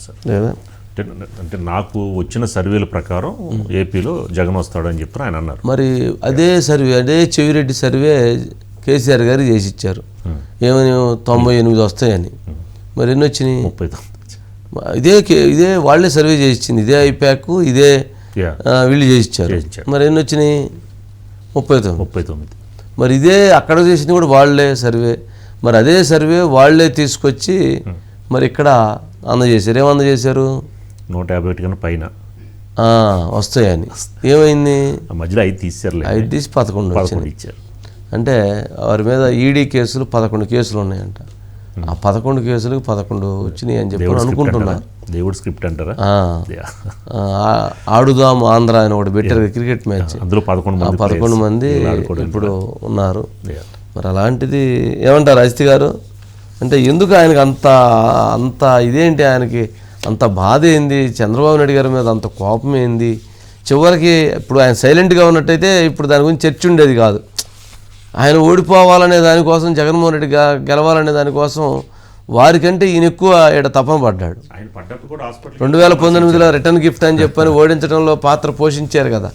Sir. అంటే అంటే నాకు వచ్చిన సర్వేల ప్రకారం ఏపీలో జగన్ వస్తాడని చెప్పి ఆయన అన్నారు. మరి అదే సర్వే అదే చెవిరెడ్డి సర్వే కేసీఆర్ గారు చేసి ఇచ్చారు ఏమని తొంభై ఎనిమిది వస్తాయని. మరి ఎన్ని వచ్చినాయి? ముప్పై తొమ్మిది. ఇదే కే- ఇదే వాళ్ళే సర్వే చేసి ఇచ్చింది ఇదే ఐప్యాక్ ఇదే వీళ్ళు చేసి ఇచ్చారు చేసి ఇచ్చారు. మరి ఎన్ని వచ్చినాయి? ముప్పై తొమ్మిది. ముప్పై తొమ్మిది. మరి ఇదే అక్కడ చేసింది కూడా వాళ్ళే సర్వే. మరి అదే సర్వే వాళ్ళే తీసుకొచ్చి మరి ఇక్కడ అందజేశారు ఏం అందజేశారు నూట యాభై ఒకటి కన్నా పైన. వస్తాయని. ఏమైంది? ఆ మధ్యలో ఐదు తీసారులే ఐదు తీసి పదకొండు ఇచ్చారు. అంటే వారి మీద ఈడీ కేసులు పదకొండు కేసులు ఉన్నాయంట. ఆ పదకొండు కేసులకు పదకొండు వచ్చినాయి అని చెప్పి అనుకుంటున్నా. దేవుడు స్క్రిప్ట్ అంటారా? ఆడుదాం ఆంధ్ర అని ఒకటి పెట్టారు క్రికెట్ మ్యాచ్. అందులో పదకొండు పదకొండు మంది ఇప్పుడు ఉన్నారు. మరి అలాంటిది ఏమంటారు అజిత్ గారు? అంటే ఎందుకు ఆయనకి అంత అంత ఇదేంటి ఆయనకి? అంత బాధ ఏంది? చంద్రబాబు నాయుడు గారి మీద అంత కోపం ఏంది? చివరికి ఇప్పుడు ఆయన సైలెంట్గా ఉన్నట్టయితే ఇప్పుడు దాని గురించి చర్చ ఉండేది కాదు. ఆయన ఓడిపోవాలనే దానికోసం జగన్మోహన్ రెడ్డి గా- గెలవాలనే దానికోసం వారికంటే ఈయన ఎక్కువ ఇక్కడ తపన పడ్డాడు. రెండు వేల పంతొమ్మిదిలో రిటర్న్ గిఫ్ట్ అని చెప్పని ఓడించడంలో పాత్ర పోషించారు కదా.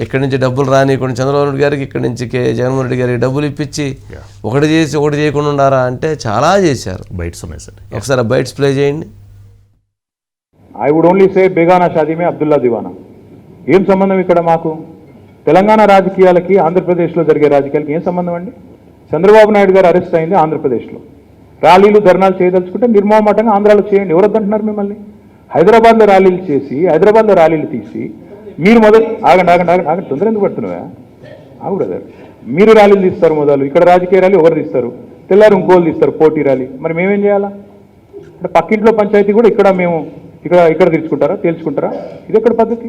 ఇక్కడి నుంచి డబ్బులు రాని కొన్ని చంద్రబాబు నాయుడు గారికి ఇక్కడి నుంచి కే. జగన్మోహన్ రెడ్డి గారికి డబ్బులు ఇప్పించి. ఒకటి చేసి ఒకటి చేయకుండా ఉండారా అంటే చాలా చేశారు. బైట్స్ ఉన్నాయి సార్. ఒకసారి బైట్స్ ప్లే చేయండి. ఐ వుడ్ ఓన్లీ సే బేగానా షాదీ మే అబ్దుల్లా దివానా ఏం సంబంధం ఇక్కడ మాకు? తెలంగాణ రాజకీయాలకి ఆంధ్రప్రదేశ్లో జరిగే రాజకీయాలకి ఏం సంబంధం అండి? చంద్రబాబు నాయుడు గారు అరెస్ట్ అయింది ఆంధ్రప్రదేశ్లో. ర్యాలీలు ధర్నాలు చేయదలుచుకుంటే నిర్మోహమాటంగా ఆంధ్రాలో చేయండి. ఎవరు వద్దంటున్నారు మిమ్మల్ని? హైదరాబాద్లో ర్యాలీలు చేసి హైదరాబాద్లో ర్యాలీలు తీసి మీరు మొదలు ఆగండి ఆగండి ఆగండి ఆగండి తొందర ఎందుకు పడుతున్నావా? ఆగు బ్రదర్ మీరు ర్యాలీలు తీస్తారు మొదలు ఇక్కడ రాజకీయ ర్యాలీ ఒకరు తీస్తారు. తెల్లారు ఇంకోళ్ళు తీస్తారు పోటీ ర్యాలీ మరి మేమేం చేయాలా? అంటే పక్కింట్లో పంచాయతీ కూడా ఇక్కడ మేము ఇక్కడ ఇక్కడ తీర్చుకుంటారా? తేల్చుకుంటారా? ఇది ఎక్కడ పద్ధతి?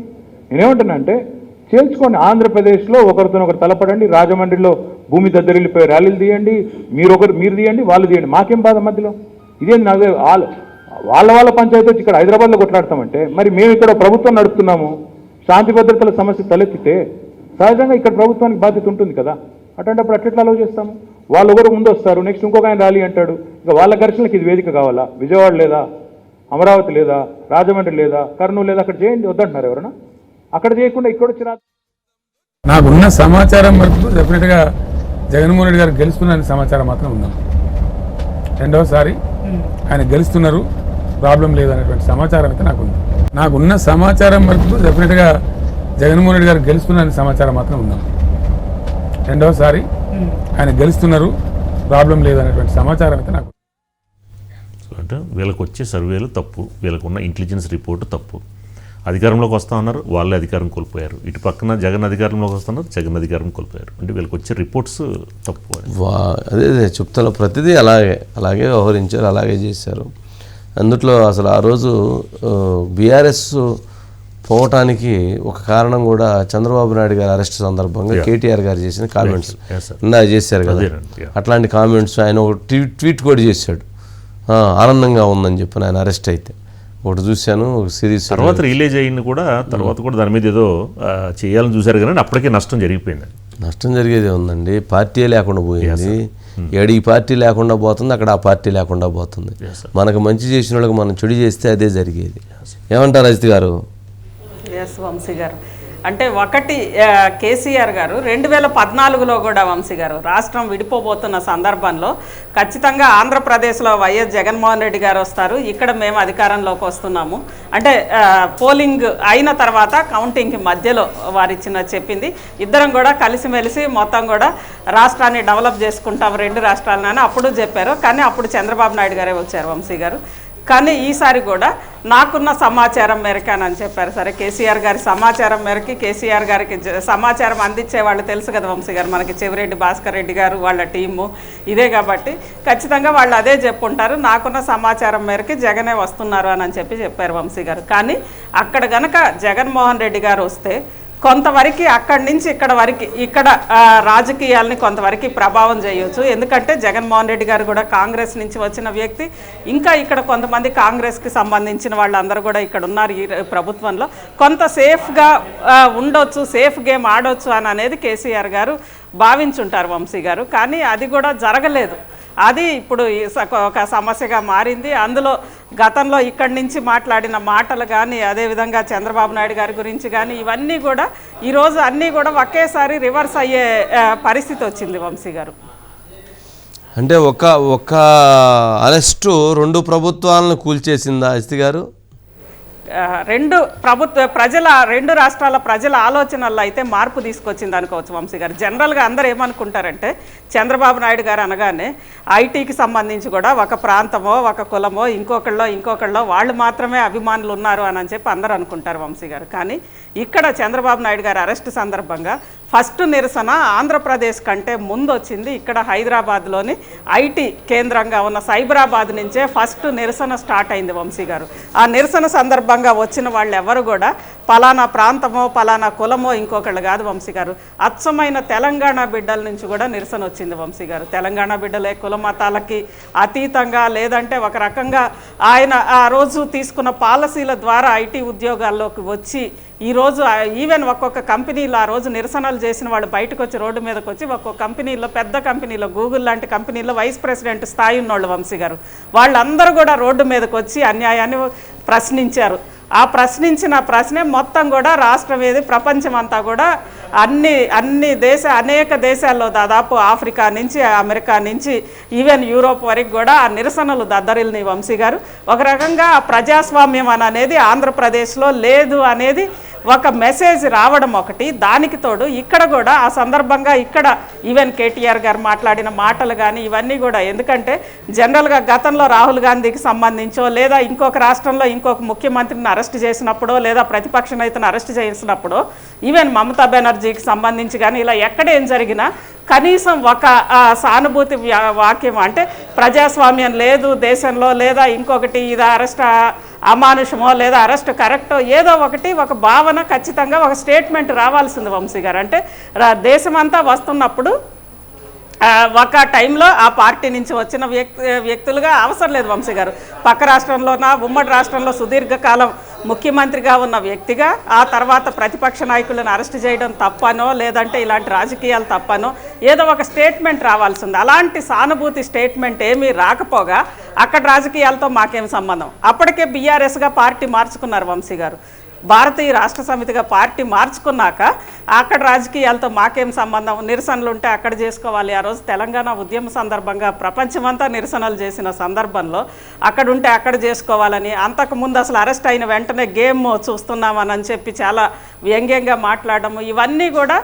నేనేమంటున్నా అంటే చేల్చుకోండి ఆంధ్రప్రదేశ్లో ఒకరితో ఒకరు తలపడండి. రాజమండ్రిలో భూమి దద్దరిల్లిపోయి ర్యాలీలు తీయండి. మీరు ఒకరు మీరు తీయండి వాళ్ళు తీయండి. మాకేం బాధ మధ్యలో? ఇదేంటి నాకు వాళ్ళ వాళ్ళ వాళ్ళ పంచాయతీ వచ్చి ఇక్కడ హైదరాబాద్లో కొట్లాడతామంటే మరి మేము ఇక్కడ ప్రభుత్వం నడుపుతున్నాము. శాంతి భద్రతల సమస్య తలెత్తితే సహజంగా ఇక్కడ ప్రభుత్వానికి బాధ్యత ఉంటుంది కదా. అటువంటిప్పుడు అట్లెట్లా అలవ్ చేస్తాము? వాళ్ళు ఒకరు ముందు వస్తారు నెక్స్ట్ ఇంకొక ఆయన ర్యాలీ అంటాడు. ఇక వాళ్ళ ఘర్షణలకు ఇది వేదిక కావాలా? విజయవాడ లేదా? అమరావతి లేదా? రాజమండ్రి లేదా? కర్నూలు లేదా? అక్కడ చేయండి వద్దంటున్నారు ఎవరైనా అక్కడ చేయకుండా ఇక్కడ వచ్చి రా నాకున్న సమాచారం వరకు డెఫినెట్గా జగన్మోహన్ రెడ్డి గారు గెలుస్తున్నారని సమాచారం మాత్రం ఉందాం రెండవసారి ఆయన గెలుస్తున్నారు. ప్రాబ్లం లేదనేటువంటి సమాచారం అయితే నాకు ఉంది నాకున్న సమాచారం వరకు డెఫినెట్గా జగన్మోహన్ రెడ్డి గారు గెలుస్తున్నారని సమాచారం మాత్రం ఉందాం? రెండవసారి ఆయన గెలుస్తున్నారు ప్రాబ్లం లేదనేటువంటి సమాచారం అయితే నాకు. అంటే వీళ్ళకి వచ్చే సర్వేలు తప్పు వీళ్ళకు ఉన్న ఇంటెలిజెన్స్ రిపోర్ట్ తప్పు. అధికారంలోకి వస్తా ఉన్నారు వాళ్ళే అధికారం కోల్పోయారు. ఇటు పక్కన జగన్ అధికారంలోకి వస్తున్నారు జగన్ అధికారం కోల్పోయారు. అంటే వీళ్ళకి వచ్చే రిపోర్ట్స్ తప్పు అని. వా అదే అదే చెప్తాను ప్రతిదీ అలాగే అలాగే వ్యవహరించారు అలాగే చేశారు. అందుట్లో అసలు ఆ రోజు బీఆర్ఎస్ పోవటానికి ఒక కారణం కూడా చంద్రబాబు నాయుడు గారి అరెస్ట్ సందర్భంగా కేటీఆర్ గారు చేసిన కామెంట్స్. ఇందా చేశారు కదా. అట్లాంటి కామెంట్స్ ఆయన ఒక ట్వీట్ ట్వీట్ కూడా చేశాడు. ఆనందంగా ఉందని చెప్పి ఆయన అరెస్ట్ అయితే. ఒకటి చూశాను ఒక సిరీస్ తర్వాత రిలీజ్ అయింది కూడా తర్వాత కూడా దాని మీద ఏదో చేయాలని చూశారు కానీ అప్పటికే నష్టం జరిగిపోయింది. నష్టం జరిగేది ఉందండి. పార్టీ లేకుండా పోయింది. ఏడు ఈ పార్టీ లేకుండా పోతుంది అక్కడ ఆ పార్టీ లేకుండా పోతుంది. మనకు మంచి చేసిన వాళ్ళకి మనం చెడు చేస్తే అదే జరిగేది. ఏమంటారు అజిత్ గారు? వంశీ గారు. అంటే ఒకటి కేసీఆర్ గారు రెండు వేల పద్నాలుగులో కూడా వంశీ గారు రాష్ట్రం విడిపోబోతున్న సందర్భంలో ఖచ్చితంగా ఆంధ్రప్రదేశ్లో వైఎస్ జగన్మోహన్ రెడ్డి గారు వస్తారు. ఇక్కడ మేము అధికారంలోకి వస్తున్నాము. అంటే పోలింగ్ అయిన తర్వాత కౌంటింగ్కి మధ్యలో వారిచ్చిన చెప్పింది. ఇద్దరం కూడా కలిసిమెలిసి మొత్తం కూడా రాష్ట్రాన్ని డెవలప్ చేసుకుంటాం రెండు రాష్ట్రాలని అప్పుడు చెప్పారు. కానీ అప్పుడు చంద్రబాబు నాయుడు గారే వచ్చారు వంశీ గారు. కానీ ఈసారి కూడా నాకున్న సమాచారం మేరకేనని అని చెప్పారు. సరే కేసీఆర్ గారి సమాచారం మేరకి కేసీఆర్ గారికి జ- సమాచారం అందించే వాళ్ళు తెలుసు కదా వంశీ గారు మనకి చెవిరెడ్డి భాస్కర్ రెడ్డి గారు వాళ్ళ టీము ఇదే కాబట్టి ఖచ్చితంగా వాళ్ళు అదే చెప్పుంటారు. నాకున్న సమాచారం మేరకి జగనే వస్తున్నారు అని అని చెప్పి చెప్పారు వంశీ గారు. కానీ అక్కడ గనక జగన్మోహన్ రెడ్డి గారు వస్తే కొంతవరకు అక్కడి నుంచి ఇక్కడ వరకు ఇక్కడ రాజకీయాలని కొంతవరకు ప్రభావం చేయొచ్చు. ఎందుకంటే జగన్మోహన్ రెడ్డి గారు కూడా కాంగ్రెస్ నుంచి వచ్చిన వ్యక్తి. ఇంకా ఇక్కడ కొంతమంది కాంగ్రెస్కి సంబంధించిన వాళ్ళందరూ కూడా ఇక్కడ ఉన్నారు ఈ ప్రభుత్వంలో. కొంత సేఫ్గా ఉండొచ్చు సేఫ్ గేమ్ ఆడొచ్చు అని అనేది కేసీఆర్ గారు భావించుంటారు వంశీ గారు. కానీ అది కూడా జరగలేదు. అది ఇప్పుడు ఈ స- ఒక సమస్యగా మారింది. అందులో గతంలో ఇక్కడి నుంచి మాట్లాడిన మాటలు కానీ అదేవిధంగా చంద్రబాబు నాయుడు గారి గురించి కానీ ఇవన్నీ కూడా ఈరోజు అన్నీ కూడా ఒకేసారి రివర్స్ అయ్యే పరిస్థితి వచ్చింది వంశీ గారు. అంటే ఒక ఒక అరెస్టు రెండు ప్రభుత్వాలను కూల్చేసిందా అస్తి గారు? రెండు ప్రభుత్వ ప్రజల రెండు రాష్ట్రాల ప్రజల ఆలోచనల్లో అయితే మార్పు తీసుకొచ్చింది అనుకోవచ్చు వంశీ గారు. జనరల్గా అందరూ ఏమనుకుంటారంటే చంద్రబాబు నాయుడు గారు అనగానే ఐటీకి సంబంధించి కూడా ఒక ప్రాంతమో ఒక కులమో ఇంకొకళ్ళో ఇంకొకళ్ళో వాళ్ళు మాత్రమే అభిమానులు ఉన్నారు అని చెప్పి అందరూ అనుకుంటారు వంశీ గారు. కానీ ఇక్కడ చంద్రబాబు నాయుడు గారు అరెస్ట్ సందర్భంగా ఫస్ట్ నిరసన ఆంధ్రప్రదేశ్ కంటే ముందు వచ్చింది. ఇక్కడ హైదరాబాద్లోని ఐటీ కేంద్రంగా ఉన్న సైబరాబాద్ నుంచే ఫస్ట్ నిరసన స్టార్ట్ అయింది వంశీ గారు. ఆ నిరసన సందర్భంగా వచ్చిన వాళ్ళు ఎవరు కూడా పలానా ప్రాంతమో పలానా కులమో ఇంకొకళ్ళు కాదు వంశీ గారు. అచ్చమైన తెలంగాణ బిడ్డల నుంచి కూడా నిరసన వచ్చింది వంశీ గారు. తెలంగాణ బిడ్డలే కుల మతాలకి అతీతంగా లేదంటే ఒక రకంగా ఆయన ఆ రోజు తీసుకున్న పాలసీల ద్వారా ఐటీ ఉద్యోగాల్లోకి వచ్చి ఈరోజు ఈవెన్ ఒక్కొక్క కంపెనీలో ఆ రోజు నిరసనలు చేసిన వాళ్ళు బయటకు వచ్చి రోడ్డు మీదకి వచ్చి ఒక్కొక్క కంపెనీలో పెద్ద కంపెనీలో గూగుల్ లాంటి కంపెనీలో వైస్ ప్రెసిడెంట్ స్థాయి ఉన్నోళ్ళు వంశీ గారు. వాళ్ళందరూ కూడా రోడ్డు మీదకి వచ్చి అన్యాయాన్ని ప్రశ్నించారు. ఆ ప్రశ్నించిన ప్రశ్నే మొత్తం కూడా రాష్ట్రం ఏది ప్రపంచం అంతా కూడా అన్ని అన్ని దేశ అనేక దేశాల్లో దాదాపు ఆఫ్రికా నుంచి అమెరికా నుంచి ఈవెన్ యూరోప్ వరకు కూడా ఆ నిరసనలు దద్దరిల్ని వంశీ గారు. ఒక రకంగా ప్రజాస్వామ్యం అని అనేది ఆంధ్రప్రదేశ్లో లేదు అనేది ఒక మెసేజ్ రావడం ఒకటి దానికి తోడు ఇక్కడ కూడా ఆ సందర్భంగా ఇక్కడ ఈవెన్ కేటీఆర్ గారు మాట్లాడిన మాటలు కానీ ఇవన్నీ కూడా ఎందుకంటే జనరల్గా గతంలో రాహుల్ గాంధీకి సంబంధించో లేదా ఇంకొక రాష్ట్రంలో ఇంకొక ముఖ్యమంత్రిని అరెస్ట్ చేసినప్పుడో లేదా ప్రతిపక్ష నేతను అరెస్ట్ చేసినప్పుడో ఈవెన్ మమతా బెనర్జీకి సంబంధించి కానీ ఇలా ఎక్కడ ఏం జరిగినా కనీసం ఒక సానుభూతి వాక్యం అంటే ప్రజాస్వామ్యం లేదు దేశంలో లేదా ఇంకొకటి ఇది అరెస్ట్ అమానుషమో లేదా అరెస్ట్ కరెక్టో ఏదో ఒకటి ఒక భావన ఖచ్చితంగా ఒక స్టేట్మెంట్ రావాల్సింది వంశీ గారు. అంటే దేశమంతా వస్తున్నప్పుడు ఒక టైంలో ఆ పార్టీ నుంచి వచ్చిన వ్యక్తి వ్యక్తులుగా అవసరం లేదు వంశీ గారు. పక్క రాష్ట్రంలోనా ఉమ్మడి రాష్ట్రంలో సుదీర్ఘకాలం ముఖ్యమంత్రిగా ఉన్న వ్యక్తిగా ఆ తర్వాత ప్రతిపక్ష నాయకులను అరెస్ట్ చేయడం తప్పనో లేదంటే ఇలాంటి రాజకీయాలు తప్పనో ఏదో ఒక స్టేట్మెంట్ రావాల్సింది అలాంటి సానుభూతి స్టేట్మెంట్ ఏమీ రాకపోగా అక్కడ రాజకీయాలతో మాకేం సంబంధం? అప్పటికే బీఆర్ఎస్గా పార్టీ మార్చుకున్నారు వంశీ గారు. భారతీయ రాష్ట్ర సమితిగా పార్టీ మార్చుకున్నాక అక్కడ రాజకీయాలతో మాకేం సంబంధం? నిరసనలు ఉంటే అక్కడ చేసుకోవాలి. ఆ రోజు తెలంగాణ ఉద్యమ సందర్భంగా ప్రపంచమంతా నిరసనలు చేసిన సందర్భంలో అక్కడ ఉంటే అక్కడ చేసుకోవాలని అంతకుముందు అసలు అరెస్ట్ అయిన వెంటనే గేమ్ చూస్తున్నామని అని చెప్పి చాలా వ్యంగ్యంగా మాట్లాడము. ఇవన్నీ కూడా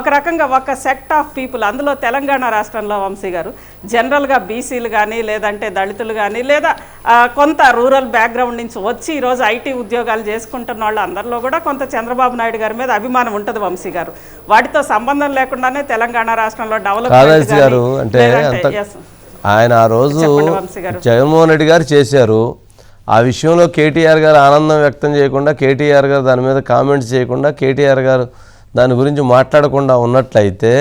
ఒక రకంగా ఒక సెక్ట్ ఆఫ్ పీపుల్ అందులో తెలంగాణ రాష్ట్రంలో వంశీ గారు. జనరల్గా బీసీలు కానీ లేదంటే దళితులు కానీ లేదా కొంత రూరల్ బ్యాక్గ్రౌండ్ నుంచి వచ్చి ఈరోజు ఐటీ ఉద్యోగాలు చేసుకుంటున్న వాళ్ళు అందరిలో కూడా కొంత చంద్రబాబు నాయుడు గారి మీద అభిమానం ఉంటుంది వంశీ గారు. వాటితో సంబంధం లేకుండానే తెలంగాణ రాష్ట్రంలో కాదాసి గారు అంటే ఆయన ఆ రోజు. జగన్మోహన్ రెడ్డి గారు చేశారు. ఆ విషయంలో కేటీఆర్ గారు ఆనందం వ్యక్తం చేయకుండా కేటీఆర్ గారు దాని మీద కామెంట్స్ చేయకుండా కేటీఆర్ గారు దాని గురించి మాట్లాడకుండా ఉన్నట్లయితే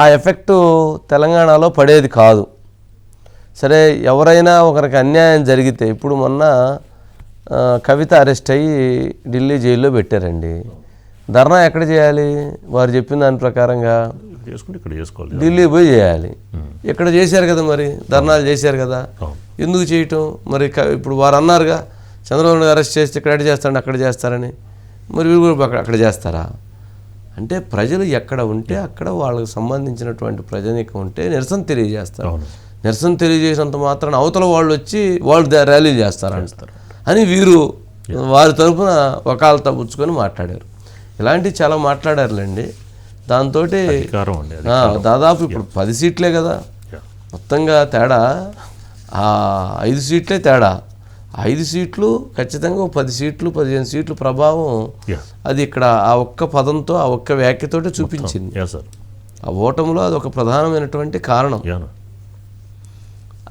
ఆ ఎఫెక్టు తెలంగాణలో పడేది కాదు. సరే ఎవరైనా ఒకరికి అన్యాయం జరిగితే ఇప్పుడు మొన్న కవిత అరెస్ట్ అయ్యి ఢిల్లీ జైల్లో పెట్టారండి. ధర్నా ఎక్కడ చేయాలి? వారు చెప్పిన దాని ప్రకారంగా చేసుకుంటే ఇక్కడ చేసుకోవాలి. ఢిల్లీ పోయి చేయాలి. ఇక్కడ చేశారు కదా మరి? ధర్నాలు చేశారు కదా. ఎందుకు చేయటం? మరి ఇప్పుడు వారు అన్నారుగా చంద్రబాబు అరెస్ట్ చేస్తే ఇక్కడ ఎక్కడ చేస్తారండి? అక్కడ చేస్తారని. మరి వీరు కూడా అక్కడ అక్కడ చేస్తారా? అంటే ప్రజలు ఎక్కడ ఉంటే అక్కడ వాళ్ళకి సంబంధించినటువంటి ప్రజానీకం ఉంటే నిరసన తెలియజేస్తారు. నిరసన తెలియజేసినంత మాత్రాన అవతల వాళ్ళు వచ్చి వాళ్ళు దా- ర్యాలీ చేస్తారంటారు అని వీరు వారి తరఫున వకాలత పుచ్చుకొని మాట్లాడారు. ఇలాంటివి చాలా మాట్లాడారులేండి. దాంతో దాదాపు ఇప్పుడు పది సీట్లే కదా. మొత్తంగా తేడా ఆ ఐదు సీట్లే తేడా. ఐదు సీట్లు ఖచ్చితంగా పది సీట్లు పదిహేను సీట్లు ప్రభావం. అది ఇక్కడ ఆ ఒక్క పదంతో ఆ ఒక్క వ్యాఖ్యతోటే చూపించింది. ఆ ఓటములో అది ఒక ప్రధానమైనటువంటి కారణం.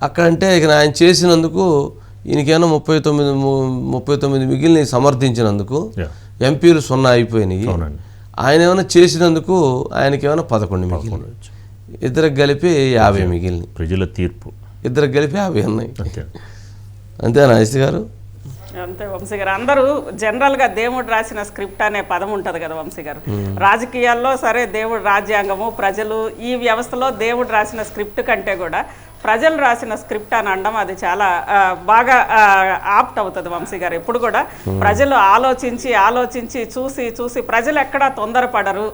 అక్కడంటే ఇక ఆయన చేసినందుకు ఈయనకేమో ముప్పై తొమ్మిది ము- ముప్పై తొమ్మిది మిగిలిన సమర్థించినందుకు ఎంపీలు సున్నా అయిపోయినాయి. ఆయన ఏమైనా చేసినందుకు ఆయనకేమైనా పదకొండు మిగిలిన ఇద్దరికి కలిపి యాభై మిగిలినాయి. ప్రజల తీర్పు. ఇద్దరికి కలిపి యాభై ఉన్నాయి అంతే. అంతేనా ఐసి గారు? అంతే వంశీ గారు. అందరూ జనరల్గా దేవుడు రాసిన స్క్రిప్ట్ అనే పదం ఉంటుంది కదా వంశీ గారు. రాజకీయాల్లో సరే దేవుడు రాజ్యాంగము ప్రజలు ఈ వ్యవస్థలో దేవుడు రాసిన స్క్రిప్ట్ కంటే కూడా ప్రజలు రాసిన స్క్రిప్ట్ అని అనడం అది చాలా బాగా ఆప్ట్ అవుతుంది వంశీ గారు. ఎప్పుడు కూడా ప్రజలు ఆలోచించి ఆలోచించి చూసి చూసి ప్రజలు ఎక్కడా తొందరపడరు.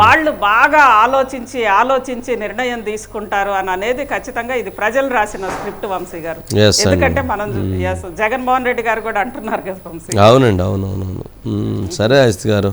వాళ్ళు బాగా ఆలోచించి ఆలోచించి నిర్ణయం తీసుకుంటారు అని అనేది ఖచ్చితంగా ఇది ప్రజలు రాసిన స్క్రిప్ట్ వంశీ గారు. ఎందుకంటే మనం yes, జగన్మోహన్ రెడ్డి గారు కూడా అంటున్నారు కదా వంశీ అవునండి అవునవునవును. మ్మ్. సరే అజిత్ గారు.